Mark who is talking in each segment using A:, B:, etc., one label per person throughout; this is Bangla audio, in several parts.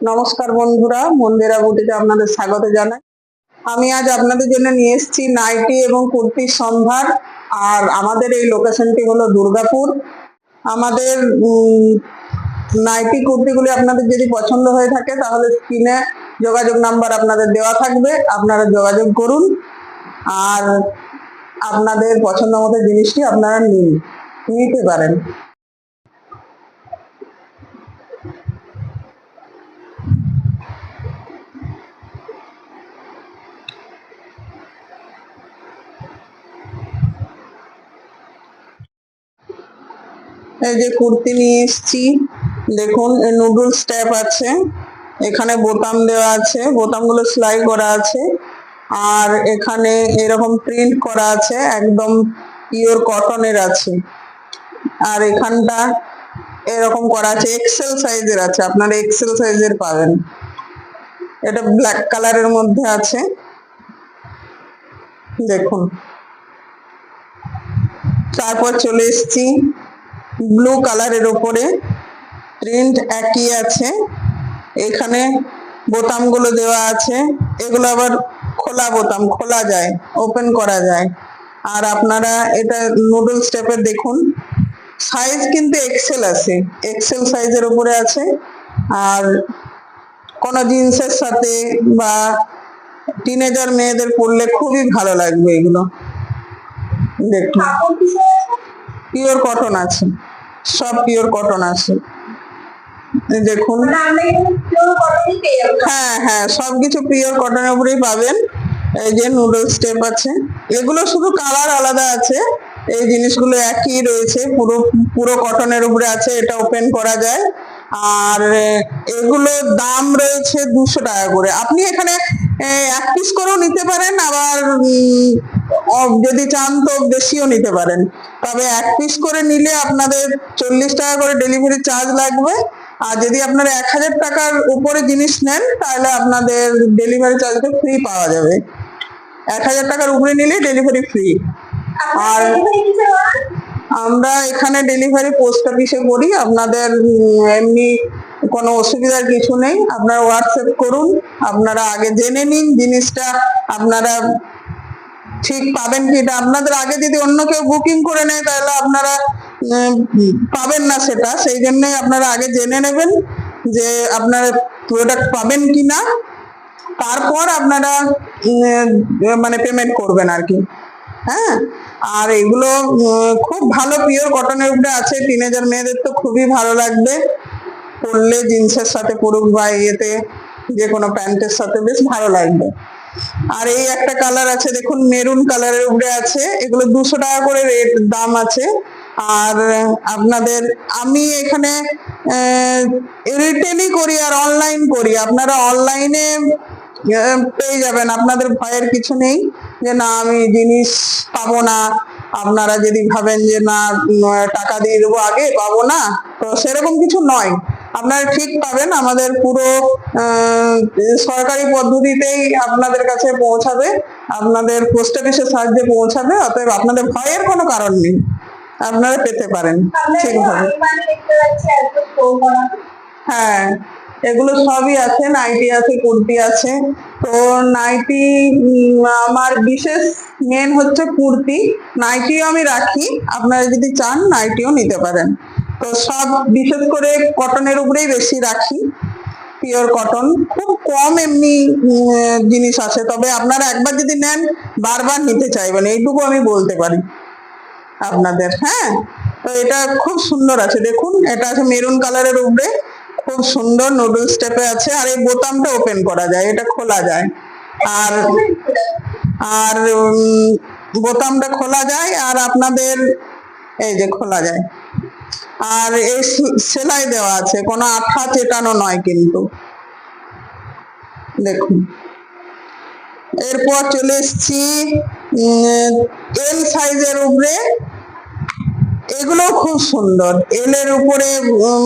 A: নমস্কার বন্ধুরা, মন্দিরা বুটিতে আপনাদের স্বাগত জানাই। আমি আজ আপনাদের জন্য নিয়ে এসেছি নাইটি এবং কুর্তির সম্ভার, আর আমাদের এই লোকেশনটি হলো দুর্গাপুর। আমাদের নাইটি কুর্তিগুলি আপনাদের যদি পছন্দ হয়ে থাকে, তাহলে স্ক্রিনে যোগাযোগ নাম্বার আপনাদের দেওয়া থাকবে, আপনারা যোগাযোগ করুন। আর আপনাদের পছন্দ মতো জিনিসটি আপনারা নিন, নিতে পারেন। এই যে কুর্তি নিয়ে এসেছি। দেখুন নুডলস স্ট্যাপ আছে। এখানে বোতাম দেওয়া আছে। বোতামগুলো সেলাই করা আছে। আর এখানে এরকম প্রিন্ট করা আছে, একদম পিওর কটনের আছে। আর এখানটা এরকম করা আছে এক্সেল সাইজের আছে। আপনারা এক্সেল সাইজের পাবেন। এটা ব্ল্যাক কালারের মধ্যে আছে। দেখুন। তারপর চলে এসেছি। ব্লু কালারের উপরে প্রিন্ট একই আছে। এখানে বোতামগুলো দেওয়া আছে। এগুলো আবার খোলা বোতাম, খোলা যায়, ওপেন করা যায়। আর আপনারা এটা নুডল স্টেপের দেখুন। সাইজ কিন্তু এক্সেল আছে, এক্সেল সাইজের উপরে আছে। আর কোনো জিন্সের সাথে বা টিনেজার মেয়েদের পরলে খুবই ভালো লাগবে এগুলো। দেখুন। পিওর কটন আছে। সব পিওর কটন আছে। দেখুন। হ্যাঁ হ্যাঁ সবকিছু পিওর কটনের উপরেই পাবেন। এই যে নুডল স্টেপ আছে। এগুলো শুধু কালার আলাদা আছে। এই জিনিসগুলো একই রয়েছে। পুরো পুরো কটনের উপরে আছে। এটা ওপেন করা যায়। আর এগুলোর দাম রয়েছে দুশো টাকা করে। আপনি এখানে এক পিস করেও নিতে পারেন আবার যদি চান তো বেশিও নিতে পারেন। তবে এক পিস করে নিলে আপনাদের চল্লিশ টাকা করে ডেলিভারি চার্জ লাগবে। আর যদি আপনারা এক হাজার টাকার উপরে জিনিস নেন তাহলে আপনাদের ডেলিভারি চার্জটা ফ্রি পাওয়া যাবে। এক হাজার টাকার উপরে নিলে ডেলিভারি ফ্রি আর আমরা এখানে ডেলিভারি পোস্ট অফিসে করি। আপনাদের এমনি কোনো অসুবিধার কিছু নেই। আপনারা হোয়াটসঅ্যাপ করুন। আপনারা আগে জেনে নিন জিনিসটা। আপনারা ঠিক পাবেন কি আপনাদের আগে যদি অন্য কেউ বুকিং করে নেয়, তাহলে আপনারা পাবেন না সেটা। সেই জন্যই আপনারা আগে জেনে নেবেন যে আপনারা প্রোডাক্ট পাবেন কি না তারপর আপনারা মানে পেমেন্ট করবেন আর কি। হ্যাঁ? আর এগুলো খুব ভালো পিওর কটনের উপরে আছে। টিনেজার মেয়েদের তো খুবই ভালো লাগবে। পরলে জিন্সের সাথে পরুক বা ইয়েতে যে কোনো প্যান্টের সাথে বেশ ভালো লাগবে। আর এই একটা কালার আছে, দেখুন মেরুন কালারের উপরে আছে। এগুলো দুশো টাকা করে রেট দাম আছে। আর আপনাদের, আমি এখানে রিটেলই করি আর অনলাইন করি। আপনারা অনলাইনে পেয়ে যাবেন। আপনাদের ভয়ের কিছু নেই যে না আমি জিনিস পাবো না। আপনারা যদি ভাবেন যে না টাকা দিয়ে দেবো আগে পাবো না তো সেরকম কিছু নয়। আপনারা ঠিক পাবেন আমাদের পুরো সরকারি পদ্ধতিতেই আপনাদের কাছে পৌঁছাবে আপনাদের পোস্ট অফিসের সাহায্যে পৌঁছাবে অতএব আপনাদের ভয়ের কোনো কারণ নেই। আপনারা পেতে পারেন ঠিকভাবে। হ্যাঁ। এগুলো সবই আছে, নাইটি আছে, কুর্তি আছে। তো নাইটি আমার বিশেষ মেন হচ্ছে কুর্তি। নাইটিও আমি রাখি, আপনারা যদি চান নাইটিও নিতে পারেন। তো সব বিশেষ করে কটনের উপরেই বেশি রাখি, পিওর কটন। খুব কম এমনি জিনিস আছে তবে আপনারা একবার যদি নেন, বারবার নিতে চাইবেন, এইটুকু আমি বলতে পারি আপনাদের হ্যাঁ? তো এটা খুব সুন্দর আছে, দেখুন, এটা আছে মেরুন কালারের উপরে। খুব সুন্দর নুডল স্টেপে আছে আর এই বোতামটা ওপেন করা যায়, এটা খোলা যায়। আর আর বোতামটা খোলা যায় আর আপনাদের, এই যে খোলা যায়। আর এই সেলাই দেওয়া আছে, কোনো আঠা চেটানো নয় কিন্তু। দেখুন। এরপর চলে এসছি এল সাইজের উপরে এগুলো খুব সুন্দর। এলের উপরে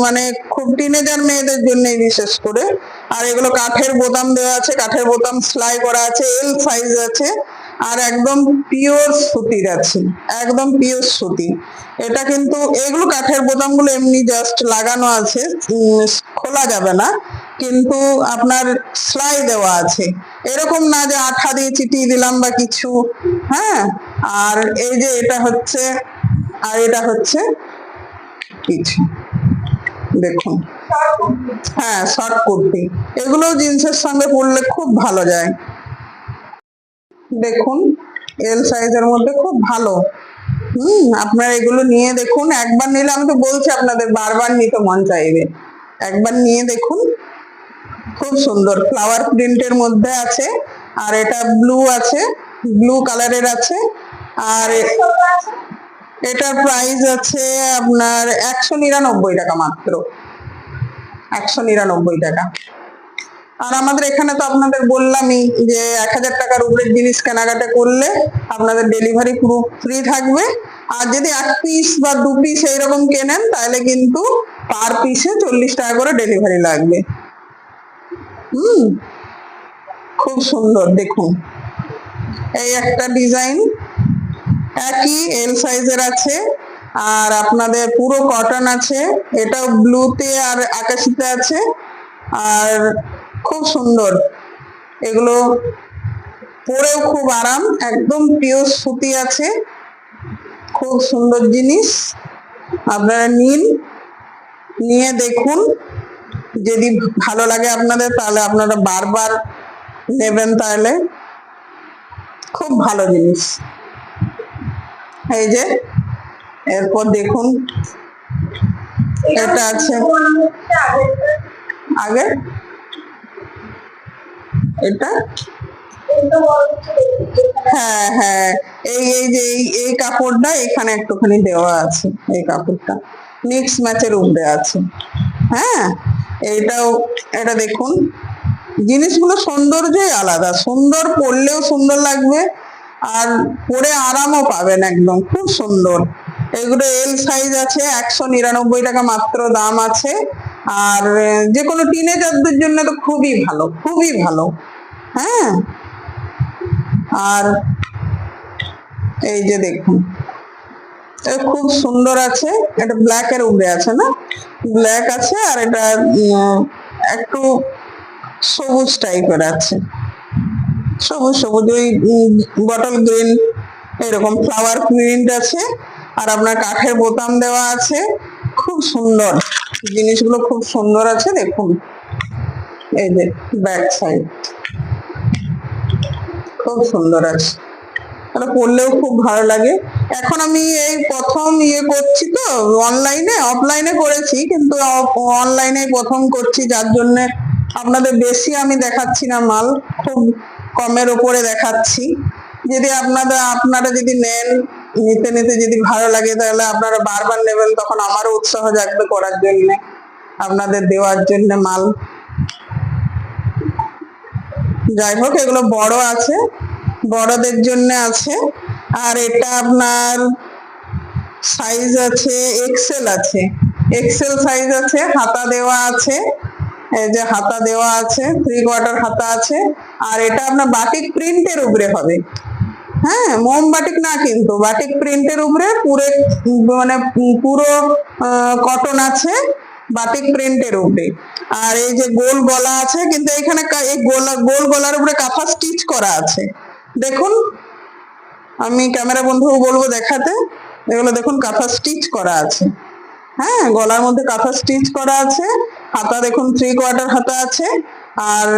A: মানে খুব টিনেজার মেয়েদের জন্য বিশেষ করে। আর এগুলো কাঠের বোতাম দেওয়া আছে, কাঠের বোতাম সেলাই করা আছে এল সাইজ আছে, আর একদম পিওর সুতির আছে, একদম পিওর সুতি। এটা কিন্তু, এগুলো কাঠের বোতামগুলো এমনি জাস্ট লাগানো আছে খোলা যাবে না, কিন্তু আপনার সেলাই দেওয়া আছে। এরকম না যে আঠা দিয়ে চিটিয়ে দিলাম বা কিছু হ্যাঁ? আর এই যে এটা হচ্ছে আর এটা হচ্ছে কিছু দেখুন। হ্যাঁ শর্ট কুর্তি। এগুলো জিন্সের সঙ্গে পরলে খুব ভালো যায়। দেখুন এল সাইজের মধ্যে খুব ভালো। হুম, আপনারা এগুলো নিয়ে দেখুন। একবার নিলে, আমি তো বলছি আপনাদের, বারবার নিতে মন চাইবে। একবার নিয়ে দেখুন। খুব সুন্দর। ফ্লাওয়ার প্রিন্টের মধ্যে আছে। আর এটা ব্লু আছে। ব্লু কালারের আছে। আর এটার প্রাইস আছে আপনার একশো নিরানব্বই টাকা মাত্র। একশো নিরানব্বই টাকা। আর আমাদের এখানে তো আপনাদের বললামই যে এক হাজার টাকার উপরের জিনিস কেনাকাটা করলে আপনাদের ডেলিভারি পুরো ফ্রি থাকবে। আর যদি এক পিস বা দু পিস এইরকম কেনেন, তাহলে কিন্তু পার পিসে চল্লিশ টাকা করে ডেলিভারি লাগবে। হুম, খুব সুন্দর, দেখুন। এই একটা ডিজাইন একই এল সাইজের আছে, আর আপনাদের পুরো কটন আছে, এটাও ব্লুতে আর আকাশিতে আছে, আর খুব সুন্দর। এগুলো পরেও খুব আরাম, একদম পিওর সুতি আছে, খুব সুন্দর জিনিস। আপনারা নিন, নিয়ে দেখুন, যদি ভালো লাগে আপনাদের, তাহলে আপনারা বারবার নেবেন তাহলে। খুব ভালো জিনিস। এই যে, এরপর দেখুন, এটা আছে আগে, এটা? হ্যাঁ হ্যাঁ এই এই যে, এই কাপড়টা এখানে একটুখানি দেওয়া আছে, এই কাপড়টা। মিক্স ম্যাচের উপরে আছে। হ্যাঁ এইটাও এটা দেখুন, জিনিসগুলো সৌন্দর্যই আলাদা। সুন্দর পরলেও সুন্দর লাগবে আর পরে আরামও পাবেন একদম, খুব সুন্দর। এগুলো এল সাইজ আছে, একশো নিরানব্বই টাকা মাত্র দাম আছে। আর যে কোনো টিনেজারদের জন্য তো খুবই ভালো খুবই ভালো। হ্যাঁ? আর এই যে দেখুন খুব সুন্দর আছে, এটা ব্ল্যাক এর উপরে আছে না? ব্ল্যাক আছে আর এটা একটু সবুজ টাইপের আছে। সবুজ সবুজ ওই বটল গ্রিন এরকম ফ্লাওয়ার প্রিন্ট আছে। আর আপনার কাঠের বোতাম দেওয়া আছে। খুব সুন্দর। জিনিসগুলো খুব সুন্দর আছে, দেখুন। এই যে ব্যাক সাইড খুব সুন্দর আছে। পড়লেও খুব ভালো লাগে। এখন আমি এই প্রথম ইয়ে করছি তো অনলাইনে অফলাইনে করেছি, কিন্তু অনলাইনে প্রথম করছি, যার জন্য আপনাদের বেশি আমি দেখাচ্ছি না মাল। খুব কমের ওপরে দেখাচ্ছি। যদি আপনাদের আপনারা যদি নেন, নিতে নিতে যদি ভালো লাগে, তাহলে আপনারা বারবার নেবেন, তখন আমারও উৎসাহ জাগবে করার জন্য, আপনাদের দেওয়ার জন্য মাল। যাই হোক, এগুলো বড় আছে, বড়দের জন্য আছে, আর এটা আপনার সাইজ আছে এক্সেল আছে। এক্সেল সাইজ আছে, হাতা দেওয়া আছে এই যে হাতা দেওয়া আছে থ্রি কোয়ার্টার হাতা আছে, আর এটা আপনার বাটিক প্রিন্টের উপরে হবে। হ্যাঁ মোম বাটিক না কিন্তু বাটিক প্রিন্টের উপরে পুরে মানে পুরো কটন আছে বাটিক প্রিন্টের উপরে। আর এই যে গোল গলা আছে, কিন্তু এখানে এই গোলা, গোল গলার উপরে কাঁথা স্টিচ করা আছে। দেখুন, আমি ক্যামেরা বন্ধু বলব দেখাতে, এগুলো দেখুন কাঁথা স্টিচ করা আছে। হ্যাঁ গলার মধ্যে কাঁথা স্টিচ করা আছে। হাতা দেখুন থ্রি কোয়ার্টার হাতা আছে। আর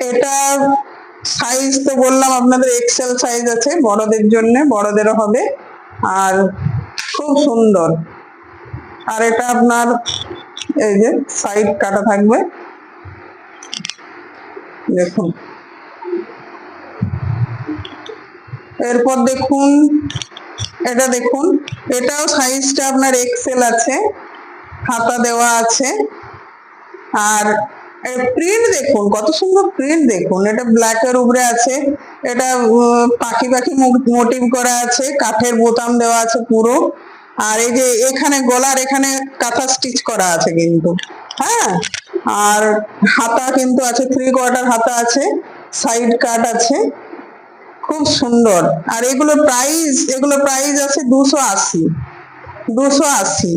A: এটা সাইজ তো বললাম, আপনাদের এক্সেল সাইজ আছে, বড়দের জন্য, বড়দেরও হবে। আর খুব সুন্দর। আর এটা আপনার এই যে সাইড কাটা থাকবে। দেখুন। এরপর দেখুন, এটা দেখুন, এটাও সাইজটা আপনার এক্সেল আছে। খাতা দেওয়া আছে। আর প্রিন্ট দেখুন, কত সুন্দর প্রিন্ট দেখুন। এটা ব্ল্যাক এর উপরে আছে, এটা পাখি পাখি মোটিভ করা আছে, কাঠের বোতাম দেওয়া আছে পুরো। আর এই যে এখানে গলার এখানে কাঁথা স্টিচ করা আছে কিন্তু। হ্যাঁ? আর হাতা কিন্তু আছে থ্রি কোয়ার্টার হাতা আছে সাইড কাট আছে। খুব সুন্দর। আর এগুলো প্রাইস এগুলো প্রাইস আছে দুশো আশি। দুশো আশি।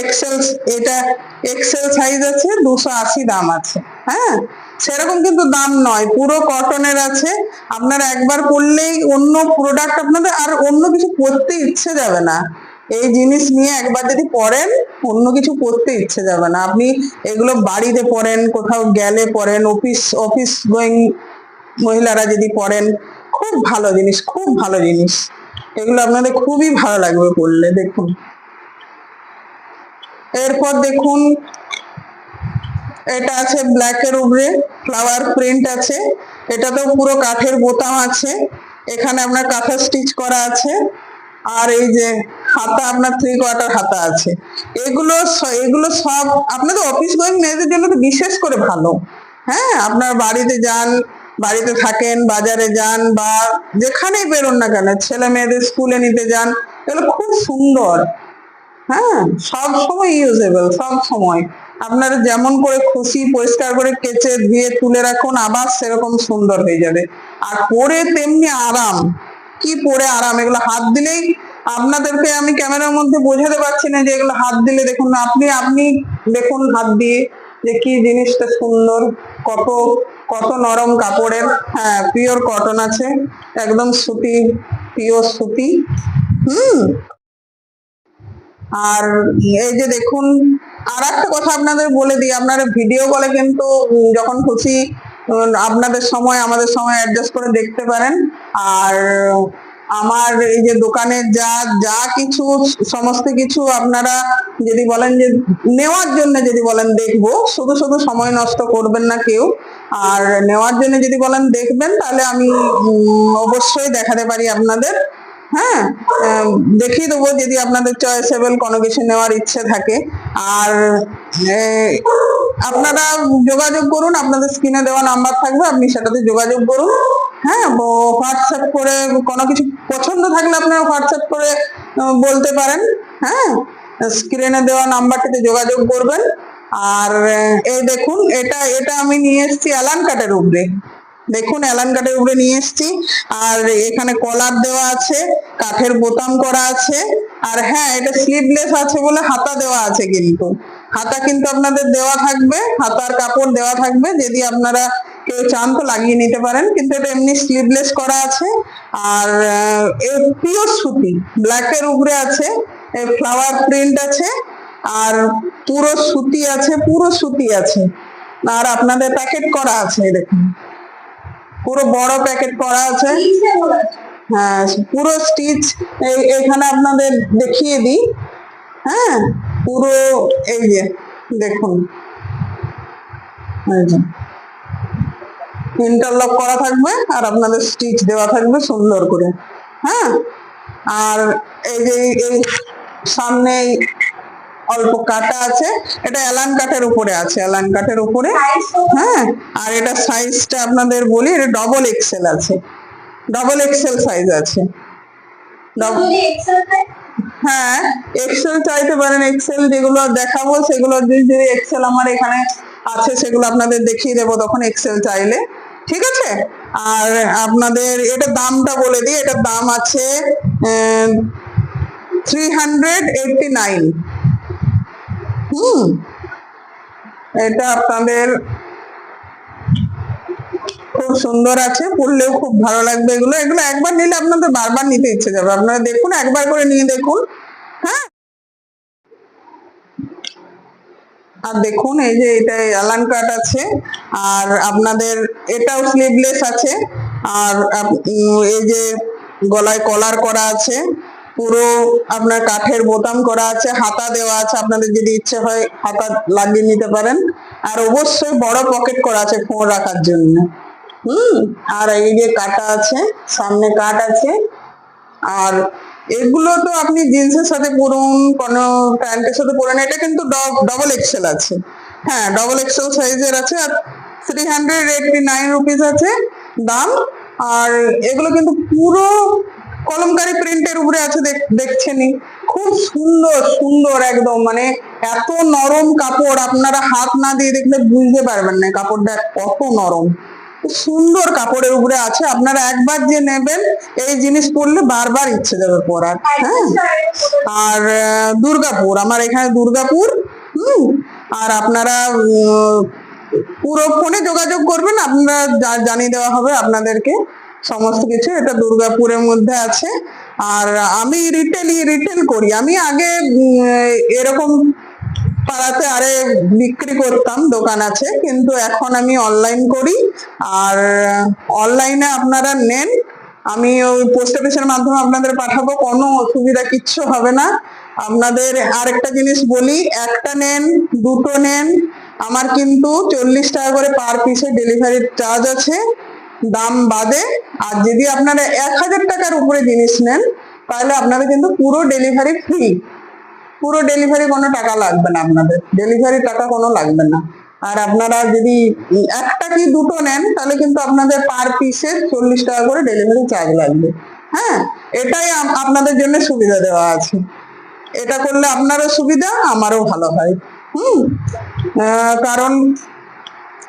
A: এক্সেল এটা এক্সেল সাইজ আছে, দুশো আশি দাম আছে। হ্যাঁ? সেরকম কিন্তু দাম নয়, পুরো কটনের আছে। আপনারা একবার পরলেই অন্য প্রোডাক্ট আপনাদের, আর অন্য কিছু পরতে ইচ্ছে যাবে না। এই জিনিস নিয়ে একবার যদি পরেন অন্য কিছু পরতে ইচ্ছে যাবে না। আপনি এগুলো বাড়িতে পরেন কোথাও গেলে পরেন অফিস অফিস গোয়িং মহিলারা যদি পরেন খুব ভালো জিনিস, খুব ভালো জিনিস। এগুলো আপনাদের খুবই ভালো লাগবে পরলে দেখুন। এরপর দেখুন, এটা আছে ব্ল্যাক এর উপরে ফ্লাওয়ার প্রিন্ট আছে। এটাতেও পুরো কাঠের বোতাম আছে। এখানে আপনার কাঁথা স্টিচ করা আছে। আর এই যে হাতা, আপনার থ্রি কোয়ার্টার হাতা আছে। এগুলো এগুলো সব আপনাদের অফিস গোয়িং মেয়েদের জন্য তো বিশেষ করে ভালো। হ্যাঁ আপনার বাড়িতে যান, বাড়িতে থাকেন, বাজারে যান বা যেখানেই বেরোন না কেন, ছেলে মেয়েদের স্কুলে নিতে যান, এগুলো খুব সুন্দর। হ্যাঁ সব সময় ইউজেবল সব সময়। আপনারা যেমন করে খুশি, পরিষ্কার করে কেচে ধুয়ে তুলে রাখুন, আবার সেরকম সুন্দর হয়ে যাবে। আর পরে তেমনি আরাম। কি পরে আরাম? এগুলো হাত দিলেই আপনাদেরকে আমি ক্যামেরার মধ্যে বোঝাতে পারছি না যে এগুলো হাত দিলে দেখুন আপনি আপনি দেখুন হাত দিয়ে যে কি জিনিসটা সুন্দর, কত কত নরম কাপড়ের হ্যাঁ পিওর কটন আছে, একদম সুতি পিওর সুতি। হুম। আর এই যে দেখুন আর একটা কথা আপনাদের বলে দিই, আপনারা ভিডিও কলে কিন্তু যখন খুশি আপনাদের সময়, আমাদের সময় অ্যাডজাস্ট করে দেখতে পারেন। আর আমার এই যে দোকানের যা যা কিছু, সমস্ত কিছু আপনারা যদি বলেন যে, নেওয়ার জন্য যদি বলেন দেখব, শুধু শুধু সময় নষ্ট করবেন না কেউ। আর নেওয়ার জন্য যদি বলেন দেখবেন, তাহলে আমি অবশ্যই দেখাতে পারি আপনাদের। হ্যাঁ দেখিয়ে দেবো যদি আপনাদের চয়েসেবল কোনো কিছু নেওয়ার ইচ্ছে থাকে। আর আপনারা যোগাযোগ করুন, আপনাদের স্ক্রিনে দেওয়া নাম্বার থাকবে, আপনি সেটাতে যোগাযোগ করুন। হ্যাঁ হোয়াটসঅ্যাপ করে কোনো কিছু পছন্দ থাকলে আপনারা হোয়াটসঅ্যাপ করে বলতে পারেন। হ্যাঁ স্ক্রিনে দেওয়া নাম্বারটাতে যোগাযোগ করবেন। আর এই দেখুন, এটা এটা আমি নিয়ে এসেছি অ্যালান কাটের উপরে। দেখুন, অ্যালান কাঠের উপরে নিয়ে এসেছি। আর এখানে কলার দেওয়া আছে, কাঠের বোতাম করা আছে। আর হ্যাঁ এটা স্লিভলেস আছে বলে হাতা দেওয়া আছে কিন্তু। হাতা কিন্তু আপনাদের দেওয়া থাকবে, হাতার কাপড় দেওয়া থাকবে। যদি আপনারা কেউ চান তো লাগিয়ে নিতে পারেন, কিন্তু এটা এমনি স্লিভলেস করা আছে। আর পিওর সুতি ব্ল্যাক এর উপরে আছে ফ্লাওয়ার প্রিন্ট আছে, আর পুরো সুতি আছে, পুরো সুতি আছে। আর আপনাদের প্যাকেট করা আছে, দেখুন। পুরো বড় প্যাকেট করা আছে। হ্যাঁ পুরো স্টিচ এখানে আপনাদের দেখিয়ে দিই। হ্যাঁ পুরো এই যে, দেখুন। ইন্টারলক করা থাকবে আর আপনাদের স্টিচ দেওয়া থাকবে সুন্দর করে। হ্যাঁ আর এই যে এই সামনে অল্প কাটা আছে। এটা অ্যালান কাঠের উপরে আছে অ্যালান কাঠের উপরে। হ্যাঁ আর এটা সাইজটা আপনাদের বলি এটা ডবল এক্সেল আছে। ডবল এক্সেল সাইজ আছে। হ্যাঁ এক্সেল চাইতে পারেন এক্সেল যেগুলো দেখাবো সেগুলো যদি যদি এক্সেল আমার এখানে আছে সেগুলো আপনাদের দেখিয়ে দেবো তখন এক্সেল চাইলে। ঠিক আছে? আর আপনাদের এটা দামটা বলে দিই এটার দাম আছে থ্রি হান্ড্রেড এইটটি নাইন হুম। এটা আপনাদের খুব সুন্দর আছে, পড়লেও খুব ভালো লাগবে এগুলো। এগুলো একবার নিলে আপনাদের বারবার নিতে ইচ্ছে যাবে আপনারা দেখুন, একবার করে নিয়ে দেখুন হ্যাঁ? আর দেখুন, এই যে এটা অ্যালান কাট আছে, আর আপনাদের এটাও স্লিভলেস আছে, আর এই যে গলায় কলার করা আছে পুরো আপনার কাঠের বোতাম করা আছে, হাতা দেওয়া আছে, আপনাদের যদি ইচ্ছে হয় হাতা লাগিয়ে নিতে পারেন। আর অবশ্যই বড় পকেট করা আছে ফোন রাখার জন্য। হুম, আর এই যে কাটা আছে, সামনে কাট আছে। আর এগুলো তো আপনি জিন্সের সাথে পরুন, কোনো প্যান্টের সাথে পরুন, এটা কিন্তু ডবল এক্সেল আছে। হ্যাঁ ডবল এক্সেল সাইজের আছে আর three hundred eighty nine rupees আছে দাম। আর এগুলো কিন্তু পুরো কলমকারি প্রিন্টের উপরে আছে দেখ- দেখছেনই। খুব সুন্দর সুন্দর একদম মানে এত নরম কাপড় আপনারা হাত না দিয়ে দেখলে বুঝতে পারবেন না কাপড়টা কত নরম। সুন্দর কাপড়ের উপরে আছে, আপনারা একবার যে নেবেন, এই জিনিস পরলে বারবার ইচ্ছে যাবে পরার হ্যাঁ। আর দুর্গাপুর, আমার এখানে দুর্গাপুর, হুম, আর আপনারা পুরো ফোনে যোগাযোগ করবেন, আপনারা জানিয়ে দেওয়া হবে আপনাদেরকে। সমস্ত কিছু এটা দুর্গাপুরের মধ্যে আছে। আর আমি রিটেল রিটেল করি। আমি আগে এরকম পাড়াতে আরে বিক্রি করতাম, দোকান আছে। কিন্তু এখন আমি অনলাইন করি। আর অনলাইনে আপনারা নেন। আমি ওই পোস্ট অফিসের মাধ্যমে আপনাদের পাঠাবো। কোনো অসুবিধা কিচ্ছু হবে না। আপনাদের আরেকটা জিনিস বলি, একটা নেন, দুটো নেন। আমার কিন্তু চল্লিশ টাকা করে পার পিসে ডেলিভারির চার্জ আছে। দাম বাদে। আর যদি আপনারা এক হাজার টাকার উপরে জিনিস নেন, তাহলে আপনারা কিন্তু পুরো ডেলিভারি ফ্রি পুরো ডেলিভারি কোনো টাকা লাগবে না আপনাদের। ডেলিভারি টাকা কোনো লাগবে না। আর আপনারা যদি একটা কি দুটো নেন, তাহলে কিন্তু আপনাদের পার পিসে চল্লিশ টাকা করে ডেলিভারি চার্জ লাগবে। হ্যাঁ? এটাই আপনাদের জন্য সুবিধা দেওয়া আছে। এটা করলে আপনারও সুবিধা, আমারও ভালো হয়। হুম? কারণ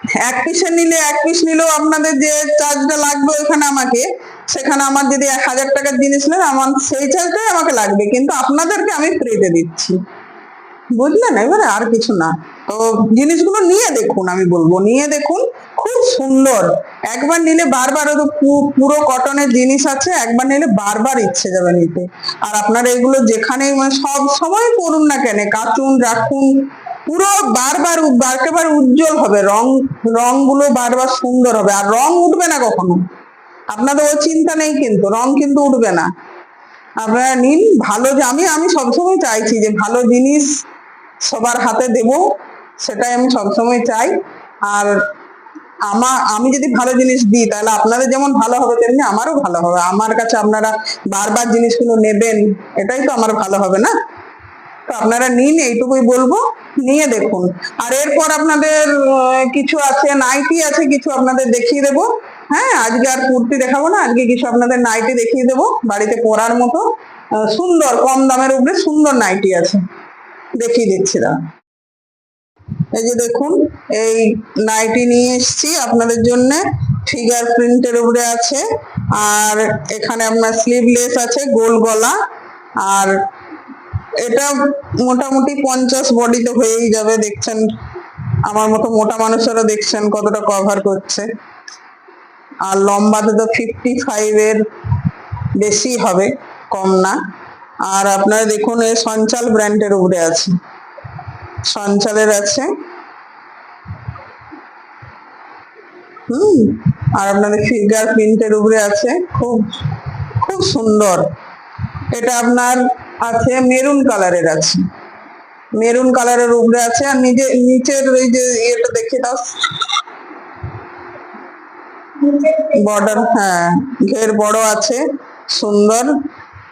A: এক পিসে নিলে, এক পিস নিলেও আপনাদের যে চার্জটা লাগবে ওখানে আমাকে, সেখানে আমার যদি এক হাজার টাকার জিনিস নেন, আমার সেই চার্জটাই আমাকে লাগবে। কিন্তু আপনাদেরকে আমি ফ্রিতে দিচ্ছি। বুঝলেন? এবারে আর কিছু না। তো জিনিসগুলো নিয়ে দেখুন, আমি বলব। নিয়ে দেখুন, খুব সুন্দর। একবার নিলে বারবার তো পুরো কটনের জিনিস আছে, একবার নিলে বারবার ইচ্ছে যাবে নিতে। আর আপনারা এগুলো যেখানে মানে সব সময় করুন না কেন কাচুন রাখুন। পুরো বারবার একেবারে উজ্জ্বল হবে, রং রংগুলো বারবার সুন্দর হবে, আর রং উঠবে না কখনো। আপনাদের ও চিন্তা নেই কিন্তু, রং কিন্তু উঠবে না। আপনারা নিন, ভালো আমি আমি সবসময় চাইছি যে ভালো জিনিস সবার হাতে দেব, সেটাই আমি সবসময় চাই। আর আমার আমি যদি ভালো জিনিস দিই, তাহলে আপনাদের যেমন ভালো হবে, তেমনি আমারও ভালো হবে। আমার কাছে আপনারা বারবার জিনিসগুলো নেবেন, এটাই তো আমার ভালো হবে না? আপনারা নিন, এইটুকুই বলব। নিয়ে দেখুন। আর এরপর আপনাদের কিছু আছে, নাইটি আছে, কিছু আপনাদের দেখিয়ে দেবো। হ্যাঁ আজকে আর কুর্তি দেখাবো না, আজকে কিছু আপনাদের নাইটি দেখিয়ে দেবো, বাড়িতে পরার মতো। সুন্দর, কম দামের উপরে সুন্দর নাইটি আছে। দেখিয়ে দিচ্ছি দাঁড়ান। এই যে দেখুন, এই নাইটি নিয়ে এসেছি আপনাদের জন্য। ফিগার প্রিন্টের উপরে আছে। আর এখানে আপনার স্লিভলেস আছে, গোল গলা। আর এটা মোটামুটি পঞ্চাশ বডিতে হয়েই যাবে, দেখছেন। আমার মতো মোটা মানুষেরা দেখছেন কতটা কভার করছে। আর লম্বাতে তো ফিফটি ফাইভের বেশি হবে, কম না। আর আপনারা দেখুন এই সঞ্চাল ব্র্যান্ডের উপরে আছে। সঞ্চালের আছে। হুম, আর আপনাদের ফিগার প্রিন্টের উপরে আছে। খুব খুব সুন্দর। এটা আপনার আছে মেরুন কালারের আছে। মেরুন কালারের উপরে আছে। আর নিজে নিচের ওই যে ইয়েটা দেখে দাও। বর্ডার হ্যাঁ ঘের বড় আছে, সুন্দর,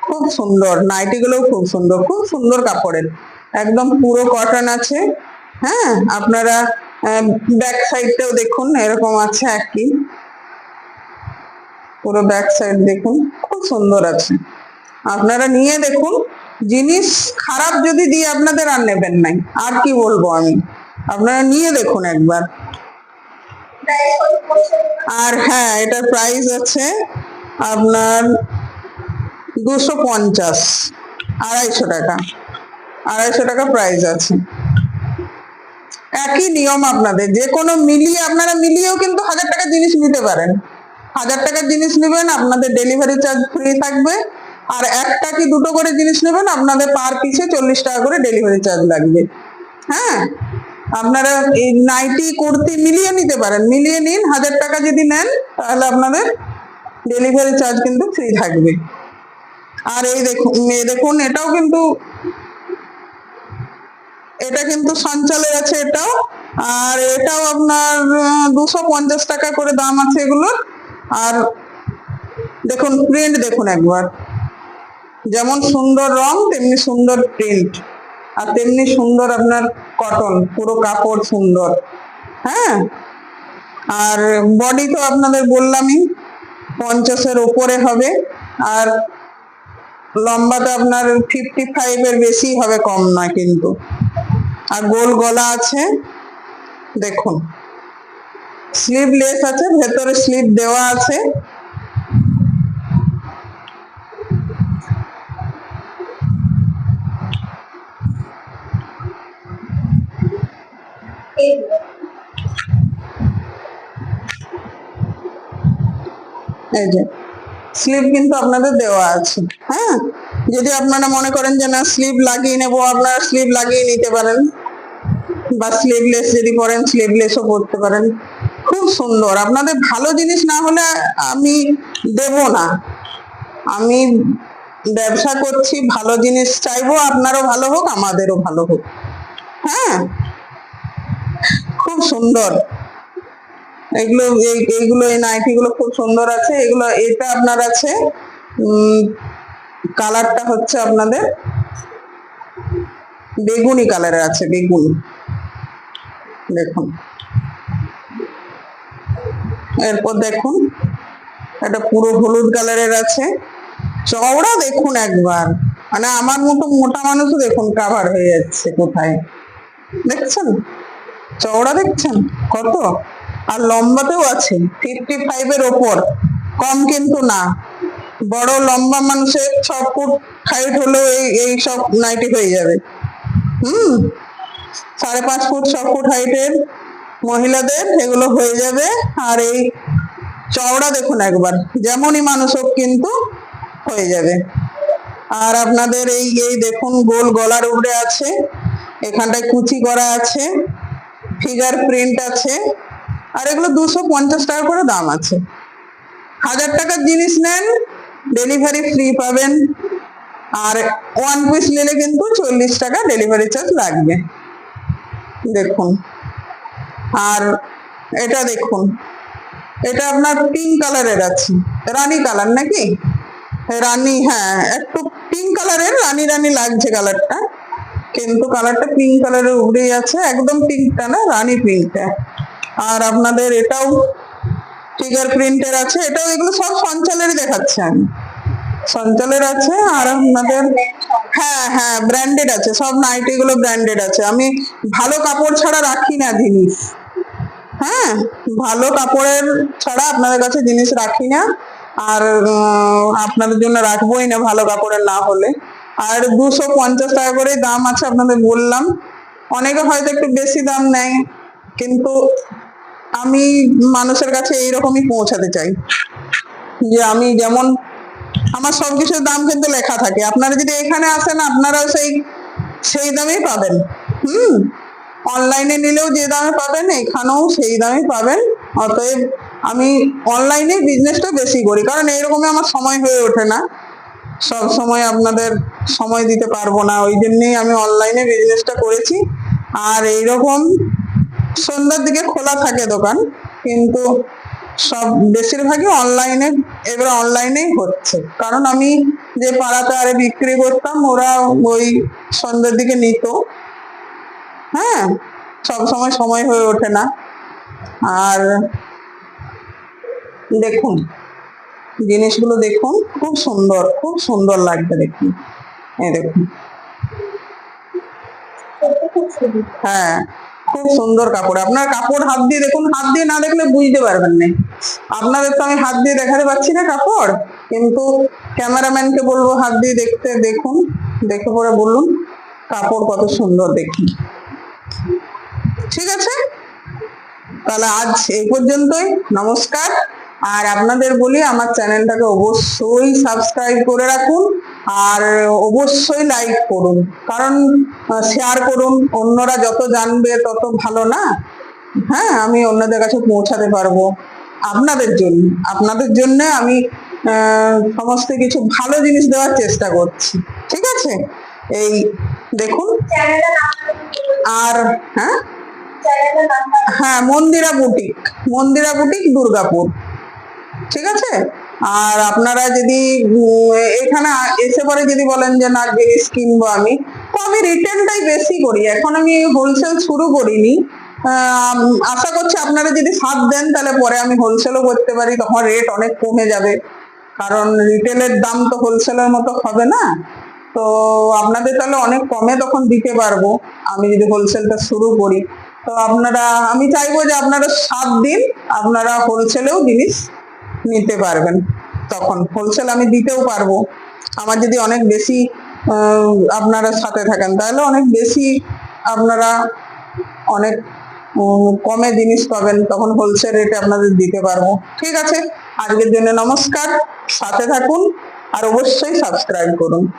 A: খুব সুন্দর। নাইটি গুলো খুব সুন্দর খুব সুন্দর কাপড়ের। একদম পুরো কটন আছে। হ্যাঁ আপনারা ব্যাক সাইডটাও দেখুন, এরকম আছে একই। পুরো ব্যাক সাইড দেখুন, খুব সুন্দর আছে। আপনারা নিয়ে দেখুন। জিনিস খারাপ যদি দিয়ে আপনাদের আর নেবেন নাই, আর কি বলব আমি? আপনারা নিয়ে দেখুন একবার। আর হ্যাঁ এটার প্রাইস আছে আপনার দুশো পঞ্চাশ, আড়াইশো টাকা। আড়াইশো টাকা প্রাইস আছে। একই নিয়ম আপনাদের, যে কোনো মিলিয়ে, আপনারা মিলিয়েও কিন্তু হাজার টাকা জিনিস নিতে পারেন। হাজার টাকার জিনিস নেবেন, আপনাদের ডেলিভারি চার্জ ফ্রি থাকবে। আর একটা কি দুটো করে জিনিস নেবেন? আপনাদের পার পিসে চল্লিশ টাকা করে ডেলিভারি চার্জ লাগবে। হ্যাঁ? আপনারা এই নাইটি, কুর্তি মিলিয়ে নিতে পারেন। মিলিয়ে নিন, হাজার টাকা যদি নেন, তাহলে আপনাদের ডেলিভারি চার্জ কিন্তু ফ্রি থাকবে। আর এই দেখুন দেখুন, এটাও কিন্তু এটা কিন্তু সঞ্চালের আছে এটাও। আর এটাও আপনার দুশো পঞ্চাশ টাকা করে দাম আছে এগুলোর। আর দেখুন প্রিন্ট দেখুন একবার। যেমন সুন্দর রং, তেমনি সুন্দর প্রিন্ট আর তেমনি সুন্দর আপনার কটন পুরো কাপড় সুন্দর। হ্যাঁ? আর বডি তো আপনাদের বললামই, পঞ্চাশের ওপরে হবে। আর লম্বাতে আপনার ফিফটি ফাইভের বেশি হবে, কম না কিন্তু। আর গোল গলা আছে, দেখুন। স্লিভলেস আছে, ভেতরে স্লিভ দেওয়া আছে। এই যে স্লিভ কিন্তু আপনাদের দেওয়া আছে হ্যাঁ? যদি আপনারা মনে করেন যে না স্লিভ লাগিয়ে নেব, আপনারা স্লিভ লাগিয়ে নিতে পারেন। বা স্লিভলেস যদি পরেন স্লিভলেসও পরতে পারেন। খুব সুন্দর। আপনাদের ভালো জিনিস না হলে আমি দেব না। আমি ব্যবসা করছি, ভালো জিনিস চাইব, আপনারও ভালো হোক, আমাদেরও ভালো হোক। হ্যাঁ? খুব সুন্দর। এগুলো, এই- এইগুলো, এই নাইটি গুলো খুব সুন্দর আছে। এগুলো, এটা আপনার আছে কালারটা হচ্ছে আপনাদের বেগুনি কালারের আছে, বেগুনি। দেখুন। এরপর দেখুন, এটা পুরো হলুদ কালারের আছে। চওড়া দেখুন একবার। মানে আমার মতো মোটা মানুষও দেখুন কাভার হয়ে যাচ্ছে কোথায়। দেখছেন? চওড়া দেখছেন? কত? আর লম্বাতেও আছে ফিফটি ফাইভ এর ওপর। কম কিন্তু না। বড়, লম্বা মানুষের ছ ফুট হাইট হলেও এই এই সব নাইটি হয়ে যাবে। হুম? সাড়ে পাঁচ ফুট ছ ফুট হাইটের মহিলাদের এগুলো হয়ে যাবে। আর এই চওড়া দেখুন একবার। যেমনই মানুষ হোক কিন্তু হয়ে যাবে। আর আপনাদের এই এই দেখুন, গোল গলার উপরে আছে। এখানটায় কুচি করা আছে। ফিগার প্রিন্ট আছে। আর এগুলো দুশো পঞ্চাশ টাকা করে দাম আছে। হাজার টাকার জিনিস নেন ডেলিভারি ফ্রি পাবেন। আর ওয়ান পিস নিলে কিন্তু চল্লিশ টাকা ডেলিভারি চার্জ লাগবে। দেখুন। আর এটা দেখুন। এটা আপনার পিঙ্ক কালারের আছে। রানী কালার নাকি? রানী হ্যাঁ একটু পিঙ্ক কালারের রানী রানী লাগছে কালারটা কিন্তু কালারটা পিঙ্ক কালারের উপরেই আছে, একদম পিঙ্কটা না, রানী পিঙ্কটা আর আপনাদের এটাও ফিগার প্রিন্টের আছে, এটাও এগুলো সব সঞ্চালেরই দেখাচ্ছে আমি। সঞ্চালের আছে আর আপনাদের হ্যাঁ হ্যাঁ ব্র্যান্ডেড আছে, সব নাইটি গুলো ব্র্যান্ডেড আছে। আমি ভালো কাপড় ছাড়া রাখি না জিনিস। হ্যাঁ ভালো কাপড়ের ছাড়া আপনাদের কাছে জিনিস রাখি না। আর আপনাদের জন্য রাখবোই না ভালো কাপড়ের না হলে। আর দুশো পঞ্চাশ টাকা করে দাম আছে আপনাদের বললাম। অনেকে হয়তো একটু বেশি দাম নেয়, কিন্তু আমি মানুষের কাছে এইরকমই পৌঁছাতে চাই। যে আমি যেমন, আমার সবকিছুর দাম কিন্তু লেখা থাকে। আপনারা যদি এখানে আসেন, আপনারাও সেই সেই দামেই পাবেন। হুম, অনলাইনে নিলেও যে দামে পাবেন, এখানেও সেই দামে পাবেন। অতএব আমি অনলাইনে বিজনেসটা বেশি করি, কারণ এইরকমই আমার সময় হয়ে ওঠে না। সব সময় আপনাদের সময় দিতে পারব না। ওই জন্যই আমি অনলাইনে বিজনেসটা করেছি। আর এইরকম সন্ধ্যার দিকে খোলা থাকে দোকান, কিন্তু সব বেশিরভাগই অনলাইনে এবার অনলাইনেই হচ্ছে। কারণ আমি যে পাড়াতে আরে বিক্রি করতাম, ওরা ওই সন্ধ্যার দিকে নিত। হ্যাঁ সব সময় সময় হয়ে ওঠে না। আর দেখুন জিনিসগুলো দেখুন, খুব সুন্দর খুব সুন্দর লাগবে দেখুন এই দেখুন। হ্যাঁ খুব সুন্দর কাপড়। আপনার কাপড় হাত দিয়ে দেখুন, হাত দিয়ে না দেখলে বুঝতে পারবেন না। আপনাদের তো আমি হাত দিয়ে দেখাতে পারছি না কাপড়, কিন্তু ক্যামেরাম্যানকে বলব হাত দিয়ে দেখতে দেখুন, দেখে পরে বলুন কাপড় কত সুন্দর দেখুন ঠিক আছে? তাহলে আজ এই পর্যন্তই। নমস্কার। আর আপনাদের বলি আমার চ্যানেলটাকে অবশ্যই সাবস্ক্রাইব করে রাখুন আর অবশ্যই লাইক করুন। কারণ শেয়ার করুন অন্যরা যত জানবে তত ভালো না? হ্যাঁ আমি অন্যদের কাছে পৌঁছাতে পারব আপনাদের জন্য। আপনাদের জন্য আমি সমস্ত কিছু ভালো জিনিস দেওয়ার চেষ্টা করছি। ঠিক আছে? এই দেখুন। আর হ্যাঁ? হ্যাঁ মন্দিরা বুটিক। মন্দিরা বুটিক দুর্গাপুর। ঠিক আছে? আর আপনারা যদি এখানে এসে পরে যদি বলেন যে, না, জিনিস কিনবো আমি। তো আমি রিটেলটাই বেশি করি। এখন আমি হোলসেল শুরু করিনি। আশা করছি আপনারা যদি সাথ দেন, তাহলে পরে আমি হোলসেলও করতে পারি। তখন রেট অনেক কমে যাবে। কারণ রিটেলের দাম তো হোলসেলের মতো হবে না। তো আপনাদের তাহলে অনেক কমে তখন দিতে পারব। আমি যদি হোলসেলটা শুরু করি। তো আপনারা, আমি চাইব যে আপনারা সাত দিন আপনারা হোলসেলেও জিনিস নিতে পারবেন। তখন হোলসেল আমি দিতেও পারব। আমার যদি অনেক বেশি আপনারা সাথে থাকেন, তাহলে অনেক বেশি আপনারা অনেক কমে জিনিস পাবেন, তখন হোলসেল রেটে আপনাদের দিতে পারব। ঠিক আছে? আজকের জন্য নমস্কার, সাথে থাকুন, আর অবশ্যই সাবস্ক্রাইব করুন।